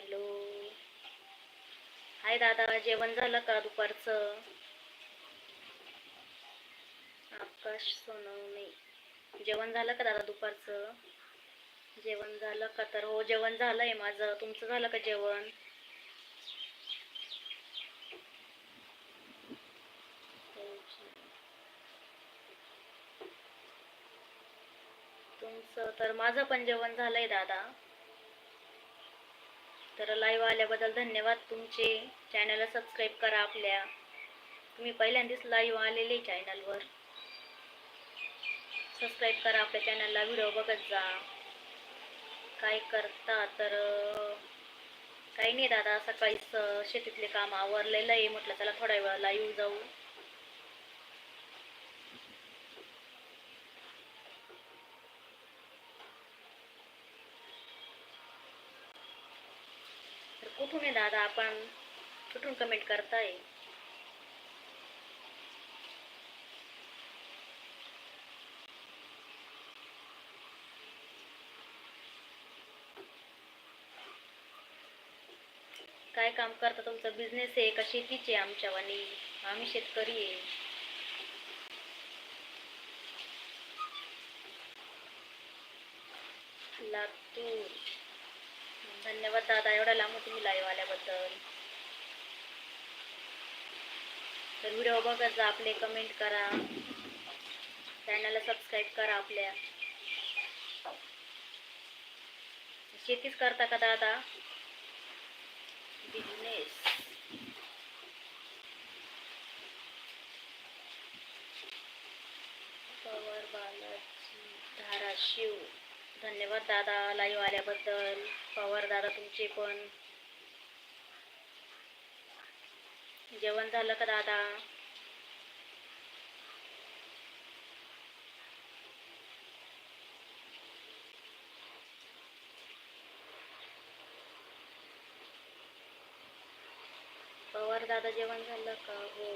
Hello. हाय दादा जेवण झालं का दुपारचं? आकाश सोनवणे. जेवण झालं का दादा दुपारचं? जेवण झालं का तर? हो जेवण झालंय माझं. तुमचं झालं का जेवण? तुमचं तर माझं पण जेवण झालंय दादा. तर लाईव्ह आल्याबद्दल धन्यवाद. तुमचे चॅनलला सबस्क्राईब करा आपल्या. तुम्ही पहिल्यांदाच लाईव्ह आलेले चॅनलवर सबस्क्राईब करा आपल्या चॅनलला व्हिडिओ बघत जा. काय करता तर काही नाही दादा. सकाळीच शेतीतले काम आवरलेलं आहे. म्हटलं त्याला थोड्या वेळा लाईव्ह जाऊ तर कुठून आहे दादा आपण? कुठून कमेंट करताय? काय काम करता तुमचा बिझनेस आहे? का शेतीचे आमच्यावानी आम्ही शेतकरी आहे. लातूर. धन्यवाद दादा एवढा लांब तुम्ही लाईव्ह आल्याबद्दल. तर व्हिडिओ बघत जा आपले कमेंट करा. चॅनलला सबस्क्राईब करा आपल्या. शेतीच करता का दादा? बिझनेस पवार बालाजी धाराशिव. धन्यवाद दादा लाईव्ह आल्याबद्दल. पवार दादा तुमचे पण. जेवण झालं का दादा? पवार दादा जेवण झालं का? हो.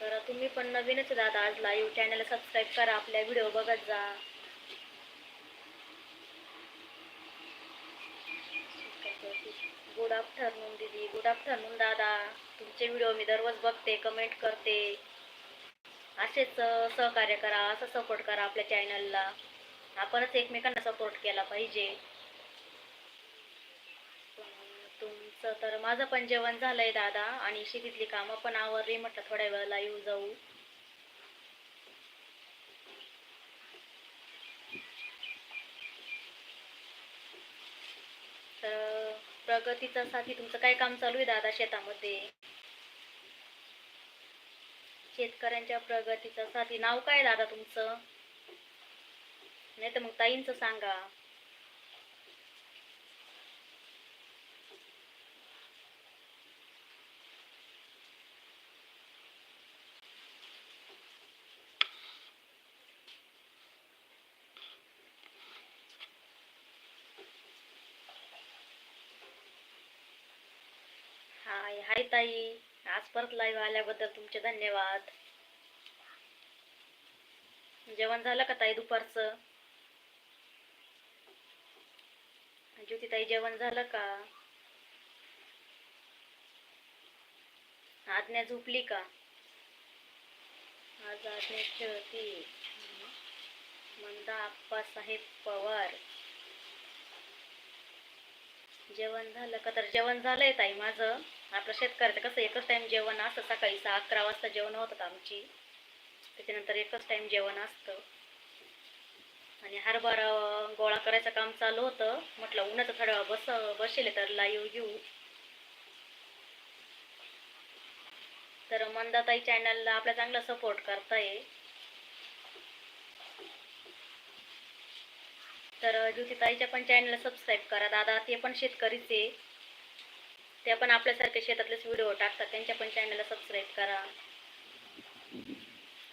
तर तुम्ही पण नवीनच दादा आज लाईव्ह चॅनलला सबस्क्राईब करा आपल्या व्हिडिओ बघत जा. गुड आफ्टरनून दीदी. गुड आफ्टरनून दादा. तुमचे व्हिडिओ मी दररोज बघते कमेंट करते. असेच सहकार्य करा असं सपोर्ट करा आपल्या चॅनलला आपणच एकमेकांना सपोर्ट केला पाहिजे. तुमचं तर माझं पण जेवण झालंय दादा आणि शेतीतली कामं पण आवरली म्हटलं थोड्या वेळाला येऊ जाऊ. तर प्रगतीचा साथी तुमचं काय काम चालू आहे दादा शेतामध्ये? शेतकऱ्यांच्या प्रगतीचा साथी नाव काय दादा तुमचं? नाही तर मग ताईंचं सांगा. हाय हाय ताई. आज परत लाईव्ह आल्याबद्दल तुमचे धन्यवाद. जेवण झालं का ताई दुपारचं? ज्योतीताई जेवण झालं का? आज्ञा झोपली का? आज आज्ञा खेळती मंदा आप्पासाहेब पवार. जेवण झालं का तर जेवण झालंय ताई माझं. आपलं शेतकऱ्याचं कसं एकच टाईम जेवण असतं. सकाळी सहा अकरा वाजता जेवण होतात आमची. त्याच्यानंतर एकच टाईम जेवण असतं. आणि हरभरा गोळा करायचं काम चालू होतं. म्हटलं उन्हाचं थोडं बस बसेल तर लाईव्ह घेऊ. तर मंदाताई चॅनलला आपला चांगला सपोर्ट करताय. तर ज्योतिताईच्या पण चॅनलला सबस्क्राईब करा. दादा ते पण शेतकरीच आहे. ते पण आपल्यासारखे शेतातलेच व्हिडिओ टाकतात. त्यांच्या पण चॅनलला सबस्क्राईब करा.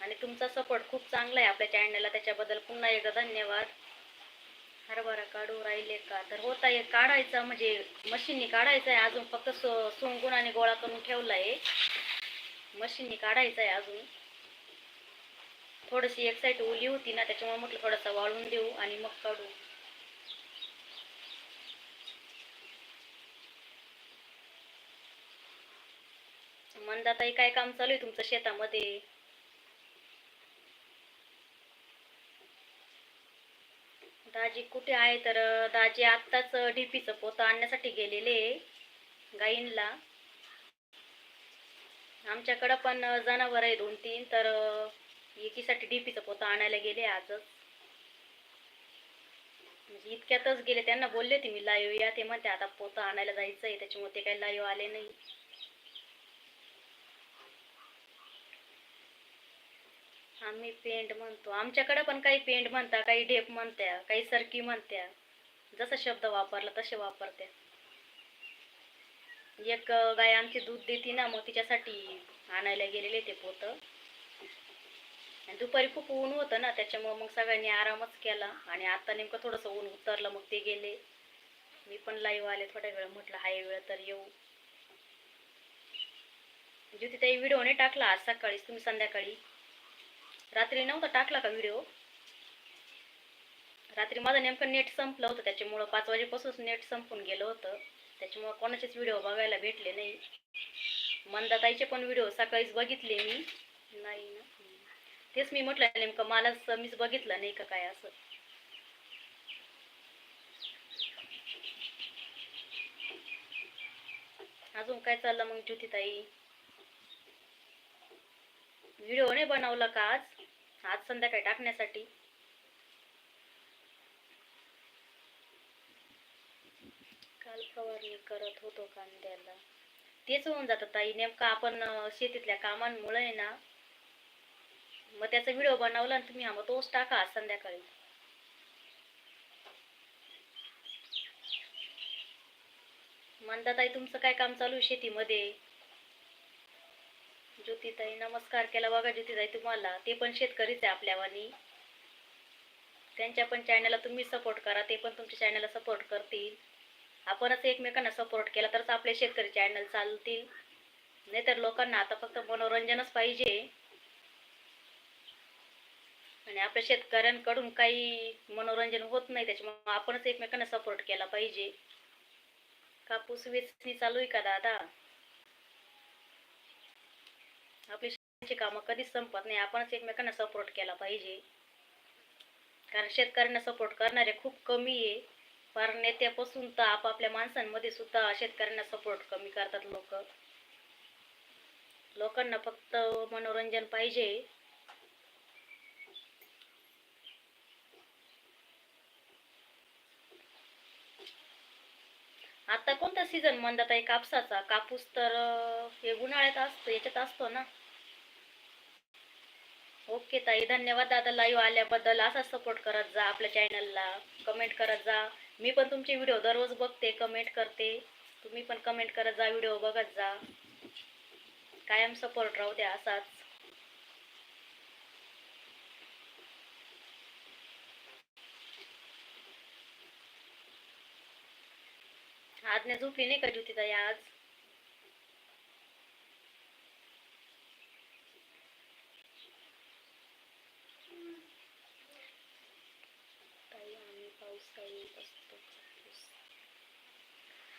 आणि तुमचा सपोर्ट खूप चांगला आहे आपल्या चॅनलला त्याच्याबद्दल पुन्हा एकदा धन्यवाद. हरभरा काढू राहिले का? तर होता आहे काढायचा म्हणजे मशीननी काढायचा आहे. अजून फक्त सो सोंगून आणि गोळा करून ठेवला आहे मशीननी काढायचा आहे अजून. थोडीशी एक साईड ओली होती ना त्याच्यामुळे म्हटलं थोडासा वाळून देऊ आणि मग काढू. मंदाताई काय काम चालू आहे तुमचं शेतामध्ये? दाजी कुठे आहे? तर दाजी आत्ताच डीपीचं पोतं आणण्यासाठी गेलेले गाईंला. आमच्याकडं पण जनावर आहे दोन तीन तर एकीसाठी डीपीचं पोतं आणायला गेले आजच म्हणजे इतक्यातच गेले. त्यांना बोलले होते मी लाईव्ह या. ते म्हणते आता पोतं आणायला जायचं आहे त्याच्यामुळे ते काही लाईव्ह आले नाही. आम्ही पेंट म्हणतो. आमच्याकडे पण काही पेंट म्हणता काही ढेप म्हणत्या काही सरकी म्हणत्या. जसा शब्द वापरला तसे वापरत्या. एक गाय आमची दूध देते ना मग तिच्यासाठी आणायला गेलेले ते पोत. दुपारी खूप ऊन होतं ना त्याच्यामुळं मग सगळ्यांनी आरामच केला. आणि आता नेमकं थोडंसं ऊन उतरलं मग ते गेले. मी पण लाईव्ह आले थोड्या वेळ म्हटलं हाय वेळ तर येऊ. ज्योती ताई व्हिडिओ नाही टाकला आज सकाळीच तुम्ही संध्याकाळी? रात्री नव्हता टाकला का व्हिडिओ रात्री माझं नेमकं नेट संपलं होतं त्याच्यामुळं पाच वाजेपासूनच नेट संपून गेलं होतं. त्याच्यामुळं कोणाचेच व्हिडिओ बघायला भेटले नाही. मंदाताईचे पण व्हिडिओ सकाळीच बघितले मी. नाही ना. तेच मी म्हटलं नेमकं मलाच मीच बघितलं नाही का काय असं? अजून काय चाललं मग ज्योतिताई? व्हिडिओ नाही बनवला का आज? आज संध्याकाळी टाकण्यासाठी? काल फवारणी करत होतो कांद्याला. तेच होऊन जातं ताई नेमकं आपण शेतीतल्या कामांमुळे आहे ना मग त्याचा व्हिडिओ बनवला आणि तुम्ही हा मग तोच टाका संध्याकाळी. मंदाताई तुमचं काय काम चालू आहे शेतीमध्ये? ज्योतिताई नमस्कार केला बघा ज्योतिताई तुम्हाला. ते पण शेतकरीच आहे आपल्यावानी त्यांच्या पण चॅनलला तुम्ही सपोर्ट करा ते पण तुमच्या चॅनलला सपोर्ट करतील. आपणच एकमेकांना सपोर्ट केला तरच आपले शेतकरी चॅनल चालतील. नाहीतर लोकांना आता फक्त मनोरंजनच पाहिजे. आणि आपल्या शेतकऱ्यांकडून काही मनोरंजन होत नाही त्याच्यामुळे आपणच एकमेकांना सपोर्ट केला पाहिजे. कापूस वेचणी चालू आहे का दादा? आपली शेतीची कामं कधीच संपत नाही आपणच एकमेकांना सपोर्ट केला पाहिजे. कारण शेतकऱ्यांना सपोर्ट करणारे खूप कमी आहे. फार नेत्यापासून तर आपापल्या माणसांमध्ये सुद्धा शेतकऱ्यांना सपोर्ट कमी करतात लोक. लोकांना फक्त मनोरंजन पाहिजे. आता कोणता सीझन म्हणतात आहे कापसाचा. कापूस तर हे उन्हाळ्यात असतो याच्यात असतो ना. ओके ताई. धन्यवाद दादा. लाईव्ह आल्याबद्दल असा सपोर्ट करत जा आपल्या चॅनलला कमेंट करत जा. मी पण तुमचे व्हिडिओ दररोज बघते कमेंट करते. तुम्ही पण कमेंट करत जा व्हिडिओ बघत जा. कायम सपोर्ट राहू द्या असाच. आज नाही झोपली नाही का ज्योती ताई आज.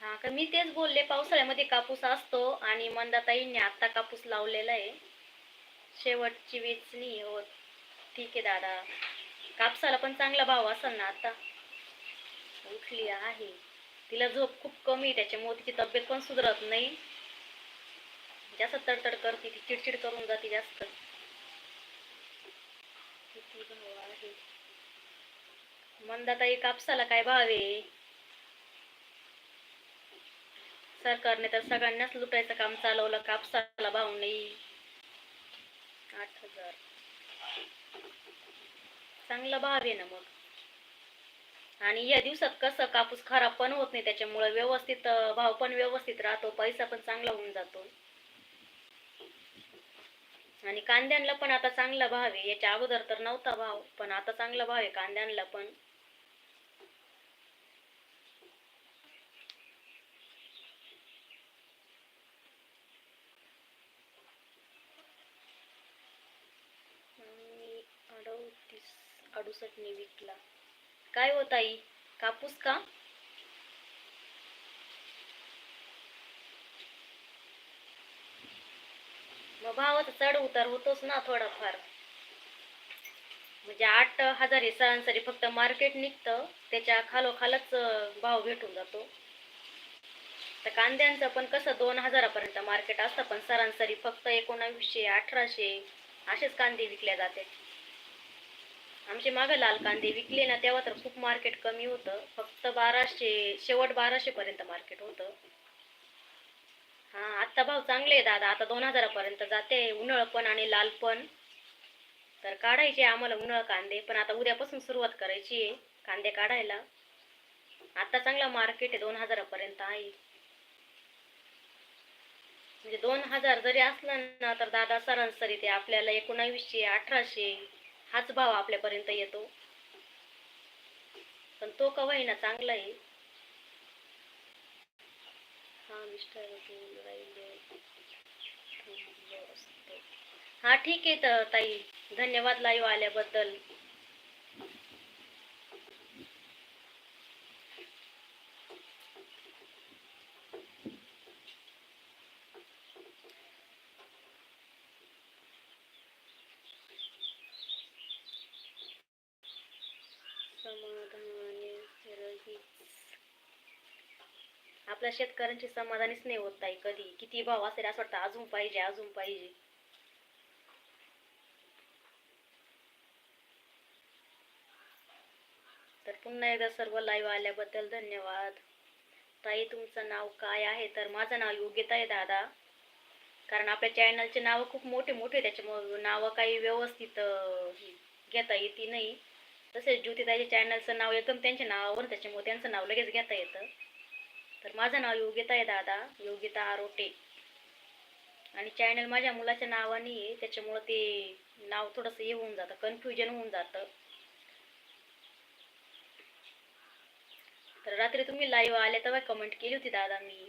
हा का मी तेच बोलले पावसाळ्यामध्ये कापूस असतो आणि मंदाताईंनी आत्ता कापूस लावलेला आहे. शेवटची वेचणी हो. ठीक आहे दादा. कापसाला पण चांगला भाव असेल ना आता. उठली आहे. तिला झोप खूप कमी आहे, त्याच्यामुळे तिची तब्येत पण सुधरत नाही. जास्त तडतड करते ती चिडचिड करून जाते जास्त. किती भाव आहे. मंदाताई कापसाला काय भाव आहे? सरकारने तर सगळ्यांनाच लुटायचं काम चालवलं कापसाला भाव नाही. आठ हजार. चांगला भाव आहे ना मग. आणि या दिवसात कसं कापूस खराब पण होत नाही त्याच्यामुळे व्यवस्थित भाव पण व्यवस्थित राहतो पैसा पण चांगला होऊन जातो. आणि कांद्यांना पण आता चांगला भाव आहे याच्या अगोदर तर नव्हता भाव पण आता चांगला भाव आहे कांद्यांना पण. आणि अडतीस अडुसष्टने विकला. काय होत आई कापूस का? मग भावाचा चढ उतार होतोच ना थोडाफार. म्हणजे आठ हजार हे सरासरी फक्त मार्केट निघतं त्याच्या खालोखालच भाव भेटून जातो. तर कांद्यांचं पण कसं दोन हजारापर्यंत मार्केट असतं पण सरासरी फक्त एकोणावीसशे अठराशे असेच कांदे विकले जाते आमचे मागं लाल कांदे विकले ना तेव्हा तर खूप मार्केट कमी होतं. फक्त बाराशे शेवट बाराशे पर्यंत मार्केट होतं. हा आत्ता भाव चांगले आहे दादा. आता दोन हजारापर्यंत जाते. उन्हाळ पण आणि लाल पण. तर काढायचे आम्हाला उन्हाळ कांदे. पण आता उद्यापासून सुरुवात करायची आहे कांदे काढायला. आता चांगला मार्केट आहे दोन हजारापर्यंत आहे. म्हणजे दोन हजार जरी असला ना तर दादा सरासरी ते आपल्याला एकोणावीसशे अठराशे हाच भाव आपल्यापर्यंत येतो. पण तो कवाही ना चांगला आहे. हा मिस्टर हा ठीक आहे तर ताई. धन्यवाद लाईव्ह आल्याबद्दल. आपल्या शेतकऱ्यांची समाधानीच नाही होत ताई कधी. किती भाव असेल असं वाटतं अजून पाहिजे अजून पाहिजे. तर पुन्हा एकदा सर्व लाईव्ह आल्याबद्दल धन्यवाद. ताई तुमचं नाव काय आहे? तर माझं नाव योग्यता आहे दादा. कारण आपल्या चॅनलचे नावं खूप मोठे मोठे त्याच्यामुळे नावं काही व्यवस्थित घेता येते नाही. तसेच ज्योतिताईच्या चॅनलचं नाव एकदम त्यांच्या नावावर त्याच्यामुळे त्यांचं नाव लगेच घेता येतं. तर माझं नाव योगिता आहे दादा योगिता आरोटे. आणि चॅनल माझ्या मुलाच्या नावाने आहे त्याच्यामुळं ते नाव थोडंसं हे होऊन जातं कन्फ्युजन होऊन जातं. तर रात्री तुम्ही लाईव्ह आले तेव्हा कमेंट केली होती दादा मी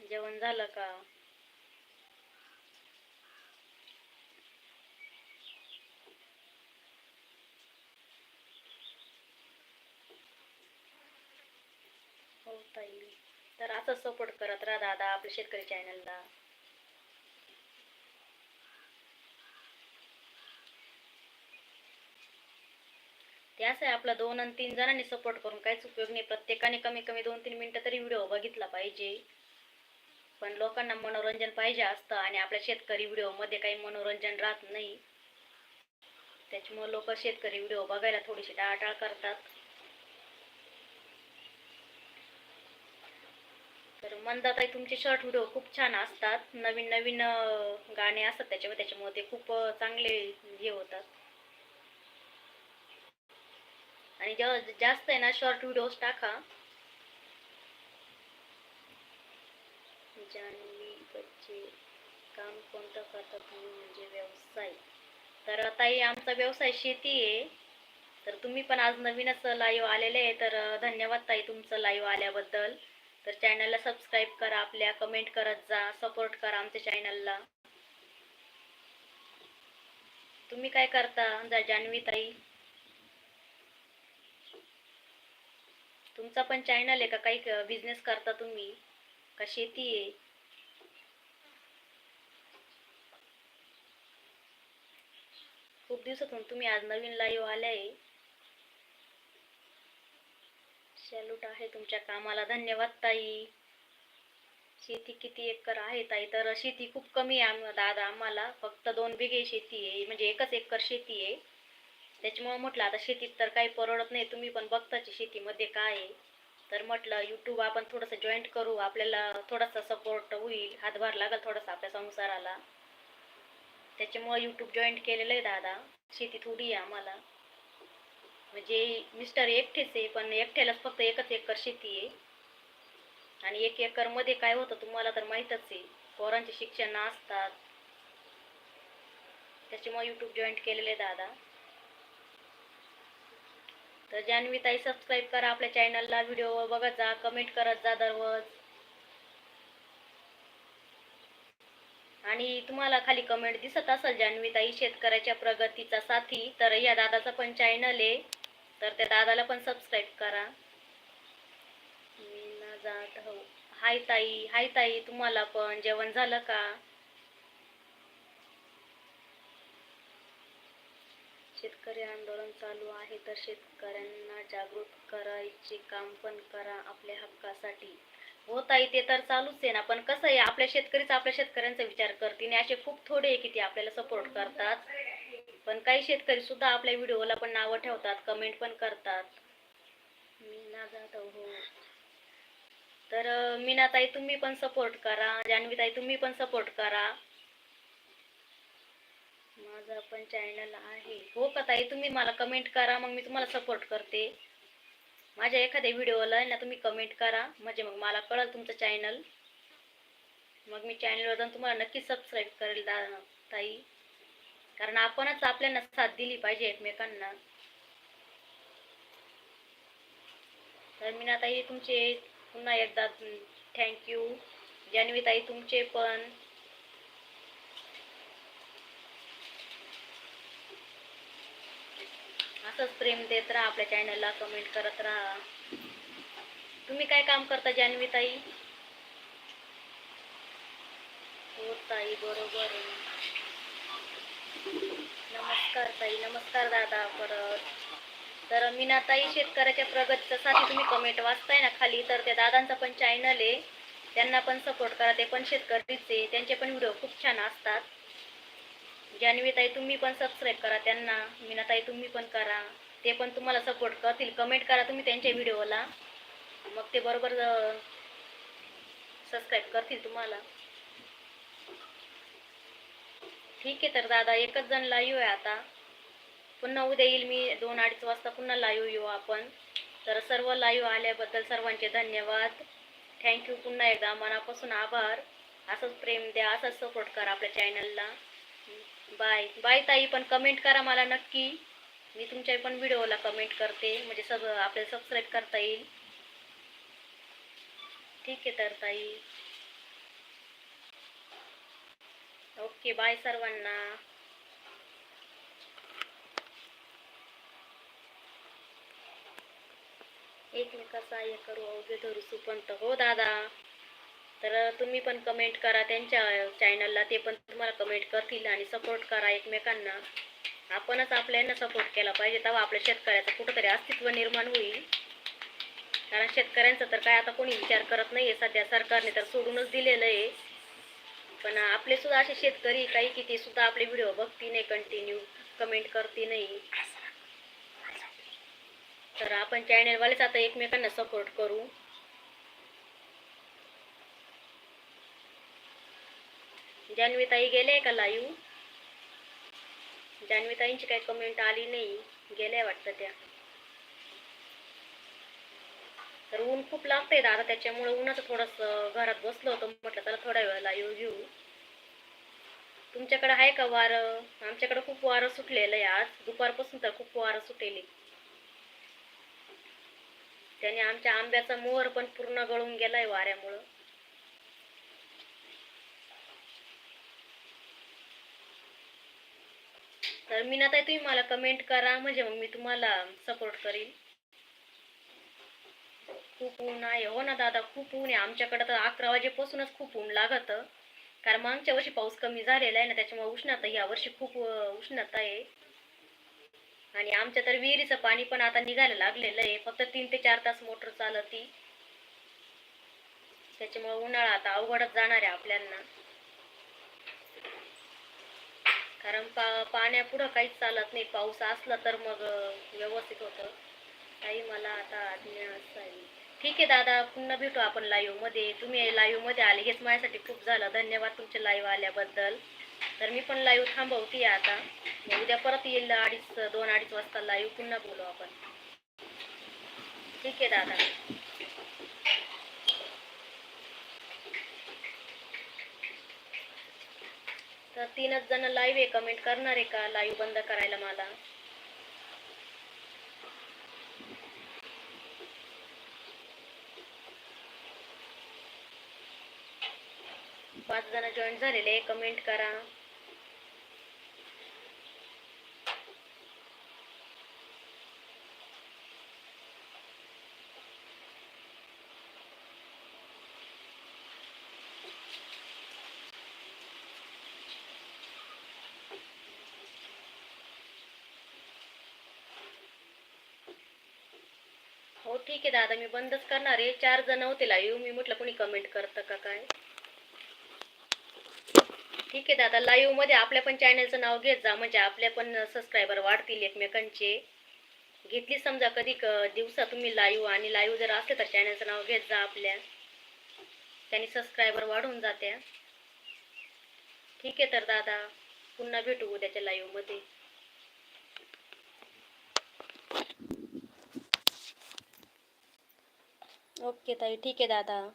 जेवण झालं का? हो ताई. तर असं सपोर्ट करत राहा दादा आपल्या शेतकरी चॅनलला ते असं आहे आपला दोन आणि तीन जणांनी सपोर्ट करून काहीच उपयोग नाही. प्रत्येकाने कमी कमी दोन तीन मिनटं तरी व्हिडिओ बघितला पाहिजे. पण लोकांना मनोरंजन पाहिजे असतं आणि आपल्या शेतकरी व्हिडिओमध्ये काही मनोरंजन राहत नाही. त्याच्यामुळे लोक शेतकरी व्हिडिओ बघायला थोडीशी टाळाटाळ करतात. तर मंदाताई तुमचे शॉर्ट व्हिडिओ खूप छान असतात. नवीन नवीन गाणे असतात त्याच्यामध्ये त्याच्यामुळे ते खूप चांगले हे होतात. आणि जेव्हा जास्त आहे ना शॉर्ट व्हिडिओज टाका. जानवी बच्चे काम कोणतं करता तुम्ही म्हणजे व्यवसाय. तर ताई आमचा व्यवसाय शेती आहे. तर तुम्ही पण आज नवीनच लाईव्ह आलेले आहे. तर धन्यवाद ताई तुमचं लाईव्ह आल्याबद्दल. तर चॅनलला सबस्क्राईब करा आपल्या कमेंट करत जा सपोर्ट करा आमच्या चॅनलला. तुम्ही काय करता? जा जान्हवी ताई तुमचा पण चॅनल आहे का? काही बिझनेस करता तुम्ही? का शेती आहे? खूप दिवसातून तुम्ही आज नवीन लाईव्ह आले आहे सॅल्यूट आहे तुमच्या कामाला. धन्यवाद ताई. शेती किती एकर आहे ताई? तर शेती खूप कमी आहे दादा आम्हाला. फक्त दोन बिघे शेती आहे. म्हणजे एकच एकर शेती आहे. त्याच्यामुळं म्हटलं आता शेतीत तर काही परवडत नाही. तुम्ही पण बघताच शेतीमध्ये काय आहे. तर म्हटलं यूट्यूब आपण थोडंसं जॉईंट करू. आपल्याला थोडासा सपोर्ट होईल. हातभार लागेल थोडासा आपल्या संसाराला. त्याच्यामुळे यूट्यूब जॉईंट केलेलं आहे दादा. शेती थोडी आहे आम्हाला. म्हणजे मिस्टर एकटेच आहे पण एकट्यालाच फक्त एकच एकर शेती आहे. आणि एक एकरमध्ये काय होतं तुम्हाला तर माहीतच आहे पोरांचे शिक्षण असतात. त्याच्यामुळे यूट्यूब जॉईंट केलेले दादा. तर जान्हवी ताई सबस्क्राईब करा आपल्या चॅनलला व्हिडिओ बघत जा कमेंट करत जा दररोज. आणि तुम्हाला खाली कमेंट दिसत असेल जान्हवी ताई शेतकऱ्याच्या प्रगतीचा साथी. तर या दादाचा पण चॅनल आहे. तर त्या दादाला पण सबस्क्राईब करा. मीना जाधव हो. हाय ताई हाय ताई तुम्हाला पण जेवण झालं का? शेतकरी आंदोलन चालू आहे तर शेतकऱ्यांना जागृत करायचे काम पण करा आपल्या हक्कासाठी. हो ताई ते तर चालूच आहे ना पण कसं आहे आपल्या शेतकरीच आपल्या शेतकऱ्यांचा विचार करतील आणि असे खूप थोडे आहे की ते आपल्याला सपोर्ट करतात. पण काही शेतकरी सुद्धा आपल्या व्हिडिओला पण नावं ठेवतात कमेंट पण करतात. मीना जाधव हो. तर मीनाताई तुम्ही पण सपोर्ट करा. जान्हवीताई तुम्ही पण सपोर्ट करा. माझा पण चॅनल आहे. हो का ताई? तुम्ही मला कमेंट करा मग मी तुम्हाला सपोर्ट करते. माझ्या एखाद्या व्हिडिओला ना तुम्ही कमेंट करा. म्हणजे मग मला कळेल तुमचं चॅनल मग मी चॅनलवर जाऊन तुम्हाला नक्की सबस्क्राईब करेल दा ताई. कारण आपणच आपल्याला साथ दिली पाहिजे एकमेकांना. तर मीना ताई तुमचे पुन्हा एकदा थँक्यू जान्हवी ताई तुमचे पण. असंच प्रेम देत राहा आपल्या चॅनलला कमेंट करत राहा. तुम्ही काय काम करता जान्हवी ताई? हो ताई बरोबर आहे. नमस्कार ताई नमस्कार दादा परत. तर मीनाताई शेतकऱ्याच्या प्रगतीसाठी तुम्ही कमेंट वाचताय ना खाली. तर त्या दादांचा पण चॅनल आहे. त्यांना पण सपोर्ट करा. ते पण शेतकरीच आहे. त्यांचे पण व्हिडिओ खूप छान असतात. जान्हवीताई तुम्ही पण सबस्क्राईब करा त्यांना. मीनाताई तुम्ही पण करा. ते पण तुम्हाला सपोर्ट करतील. कमेंट करा तुम्ही त्यांच्या व्हिडिओला मग ते बरोबर सबस्क्राईब करतील तुम्हाला. ठीक आहे तर दादा एकच जण लाईव्ह आहे आता. पुन्हा उद्या येईल मी दोन अडीच वाजता पुन्हा लाईव्ह येऊ आपण. तर सर्व लाईव्ह आल्याबद्दल सर्वांचे धन्यवाद. थँक्यू पुन्हा एकदा मनापासून आभार. असंच प्रेम द्या असंच सपोर्ट करा आपल्या चॅनलला बाय बाय ताई पण कमेंट करा मला नक्की. मी तुमच्या पण व्हिडिओला कमेंट करते. म्हणजे सगळं आपल्याला सबस्क्राईब करता येईल. ठीक आहे तर ताई. ओके बाय सर्वांना. एकमेका सहाय्य करू अवघे धरू सुपंत. हो दादा. तर तुम्ही पण कमेंट करा त्यांच्या चॅनलला ते पण तुम्हाला कमेंट करतील आणि सपोर्ट करा एकमेकांना. आपणच आपल्याला सपोर्ट केला पाहिजे तेव्हा आपल्या शेतकऱ्याचं कुठंतरी अस्तित्व निर्माण होईल. कारण शेतकऱ्यांचं तर काय आता कोणी विचार करत नाही आहे सध्या सरकारने तर सोडूनच दिलेलं आहे. पण आपले सुद्धा असे शेतकरी काही की ते सुद्धा आपले व्हिडिओ बघती नाही कंटिन्यू कमेंट करते नाही. तर आपण चॅनलवालेच आता एकमेकांना सपोर्ट करू. जान्हवीताई गेले का लाईव्ह जान्हवीताईंची काही कमेंट आली नाही. गेल्या वाटतं त्या. तर ऊन खूप लागतंय दादा त्याच्यामुळे उन्हाचं थोडंसं घरात बसलो होतो म्हटलं त्याला थोड्या वेळाला येऊ घेऊ. तुमच्याकडे आहे का वारं? आमच्याकडे खूप वारं सुटलेलं आहे आज. दुपारपासून तर खूप वारं सुटेली. त्याने आमच्या आंब्याचा मोहर पण पूर्ण गळून गेलाय वाऱ्यामुळं. तर मी ना तुम्ही मला कमेंट करा म्हणजे मग मी तुम्हाला सपोर्ट करीन. खूप ऊन आहे. हो ना दादा खूप ऊन आहे. आमच्याकडं तर अकरा वाजेपासूनच खूप ऊन लागत. कारण मागच्या वर्षी पाऊस कमी झालेला आहे ना त्याच्यामुळे उष्णता या वर्षी खूप उष्णता आहे. आणि आमच्या तर विहिरीचं पाणी पण आता निघायला लागलेलं आहे. फक्त तीन ते चार तास मोटर चालती. त्याच्यामुळे उन्हाळा आता अवघडच जाणार आहे आपल्यांना. कारण पा पाण्यापुढं काहीच चालत नाही. पाऊस असला तर मग व्यवस्थित होतं. काही मला आता आज्ञा असावी ठीक आहे दादा पुन्हा भेटू आपण लाईव्हमध्ये. तुम्ही लाईव्हमध्ये आले हेच माझ्यासाठी खूप झालं. धन्यवाद तुमचे लाईव्ह आल्याबद्दल. तर मी पण लाईव्ह थांबवते आता. मग उद्या परत येईल अडीच दोन अडीच वाजता लाईव्ह पुन्हा बोलू आपण. ठीक आहे दादा. तर तीनच जण लाईव्ह आहे. कमेंट करणार आहे का? लाईव्ह बंद करायला मला? पाच जण जॉईन झालेले कमेंट करा. हो ठीक आहे दादा मी बंदच करणार आहे. चार जण होते लाईव्ह मी म्हटलं कोणी कमेंट करतं का काय? ठीक आहे दादा लाईव्हमध्ये आपल्या पण चॅनलचं नाव घेत जा म्हणजे आपल्या पण सबस्क्रायबर वाढतील एकमेकांचे. घेतली समजा कधी क- दिवसा तुम्ही लाईव्ह आणि लाईव्ह जर असले तर चॅनलचं नाव घेत जा आपल्या. त्यांनी सबस्क्रायबर वाढून जात्या. ठीक आहे तर दादा पुन्हा भेटू उद्याच्या लाईव्हमध्ये. ओके ताई ठीक आहे दादा.